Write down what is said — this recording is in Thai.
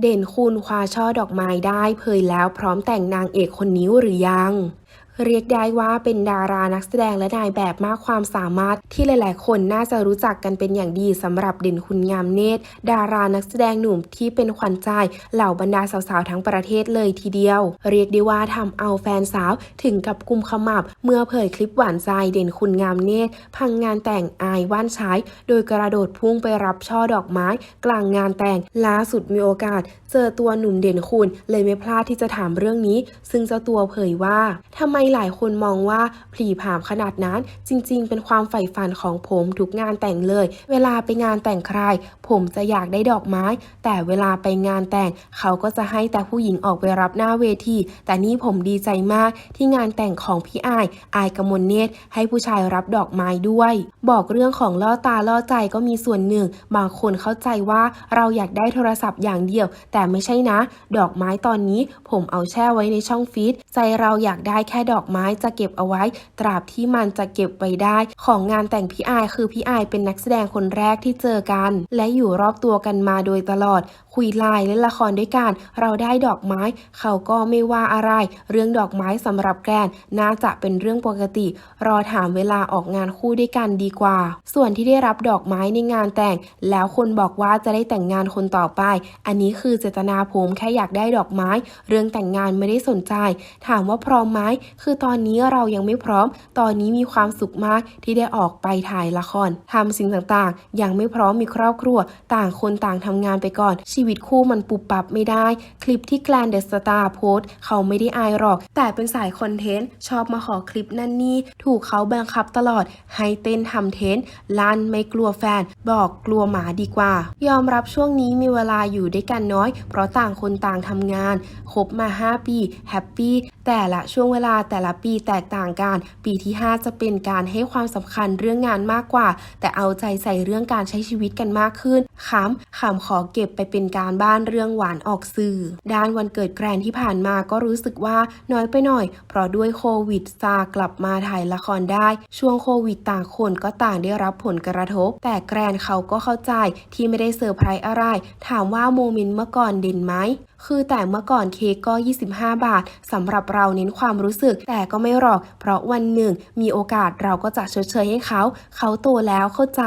เด่นคุณคว้าช่อดอกไม้ได้เผยแล้วพร้อมแต่งนางเอกคนนี้หรือยัง เรียกได้ว่าเป็นดารานักแสดงและนายแบบมากความสามารถที่หลาย ๆ คนน่าจะรู้จักกันเป็นอย่างดีสำหรับเด่นคุณงามเนตร ดารานักแสดงหนุ่มที่เป็นขวัญใจเหล่าบรรดาสาว ๆ ทั้งประเทศเลยทีเดียว เรียกได้ว่าทำเอาแฟนสาวถึงกับกุมขมับ เมื่อเผยคลิปหวานใจเด่นคุณงามเนตร พังงานแต่งอายว่านใช้โดยกระโดดพุ่งไปรับช่อดอกไม้ กลางงานแต่งล่าสุดมีโอกาส เจอตัวหนุ่มเด่นคุณเลยไม่พลาดที่จะถามเรื่องนี้ ซึ่งเจ้าตัวเผยว่าทำไมหลายคนมองว่าผลีผามขนาดนั้น จริง ๆ เป็นความใฝ่ฝันของผมทุกงานแต่งเลย เวลาไปงานแต่งใคร ผมจะอยากได้ดอกไม้ แต่เวลาไปงานแต่ง เขาก็จะให้แต่ผู้หญิงออกไปรับหน้าเวที แต่นี่ผมดีใจมากที่งานแต่งของพี่อาย อายกมลเนตรให้ผู้ชายรับดอกไม้ด้วย บอกเรื่องของล่อตาล่อใจก็มีส่วนหนึ่ง บางคนเข้าใจว่าเราอยากได้โทรศัพท์อย่างเดียว แต่ไม่ใช่นะ ดอกไม้ตอนนี้ ผมเอาแช่ไว้ในช่องฟีดใจเราอยากได้แค่ดอกอกไม้จะเก็บเอาไว้ ตราบที่มันจะเก็บไว้ได้ ของงานแต่งพี่อายคือพี่อายเป็นนักแสดงคนแรกที่เจอกัน และอยู่รอบตัวกันมาโดยตลอด คุยไลน์เล่นละครด้วยกัน เราได้ดอกไม้ เขาก็ไม่ว่าอะไร เรื่องดอกไม้สำหรับแกรนน่าจะเป็นเรื่องปกติ รอถามเวลาออกงานคู่ด้วยกันดีกว่า ส่วนที่ได้รับดอกไม้ในงานแต่ง แล้วคนบอกว่าจะได้แต่งงานคนต่อไป อันนี้คือเจตนาผมแค่อยากได้ดอกไม้ เรื่องแต่งงานไม่ได้สนใจ ถามว่าพร้อมไหมคือือตอนนี้เรายังไม่พร้อม ตอนนี้มีความสุขมากที่ได้ออกไปถ่ายละครทำสิ่งต่างๆ ยังไม่พร้อมมีครอบครัว ต่างคนต่างทำงานไปก่อน ชีวิตคู่มันปุบปับไม่ได้ คลิปที่แกลนเดอะสตาร์โพสต์เขาไม่ได้อายหรอก แต่เป็นสายคอนเทนต์ ชอบมาขอคลิปนั่นนี่ ถูกเขาบังคับตลอด ให้เต้นทำเทนลั่นไม่กลัวแฟน บอกกลัวหมาดีกว่า ยอมรับช่วงนี้มีเวลาอยู่ด้วยกันน้อย เพราะต่างคนต่างทำงาน คบมา 5 ปี แฮปปี้ แต่ละช่วงเวลาแต่ละปีแตกต่างกัน ปีที่ 5 จะเป็นการให้ความสำคัญเรื่องงานมากกว่า แต่เอาใจใส่เรื่องการใช้ชีวิตกันมากขึ้นขำขำขอเก็บไปเป็นการบ้านเรื่องหวานออกสื่อ ด้านวันเกิดแกรนที่ผ่านมาก็รู้สึกว่าน้อยไปหน่อย เพราะด้วยโควิดซากลับมาถ่ายละครได้ ช่วงโควิดต่างคนก็ต่างได้รับผลกระทบ แต่แกรนเขาก็เข้าใจที่ไม่ได้เซอร์ไพรส์อะไร ถามว่าโมเมนต์เมื่อก่อนเด่นไหม คือแต่เมื่อก่อนเค้กก็ 25 บาทสำหรับเราเน้นความรู้สึก แต่ก็ไม่หรอก เพราะวันหนึ่งมีโอกาสเราก็จะชดเชยให้เขา เขาโตแล้วเข้าใจ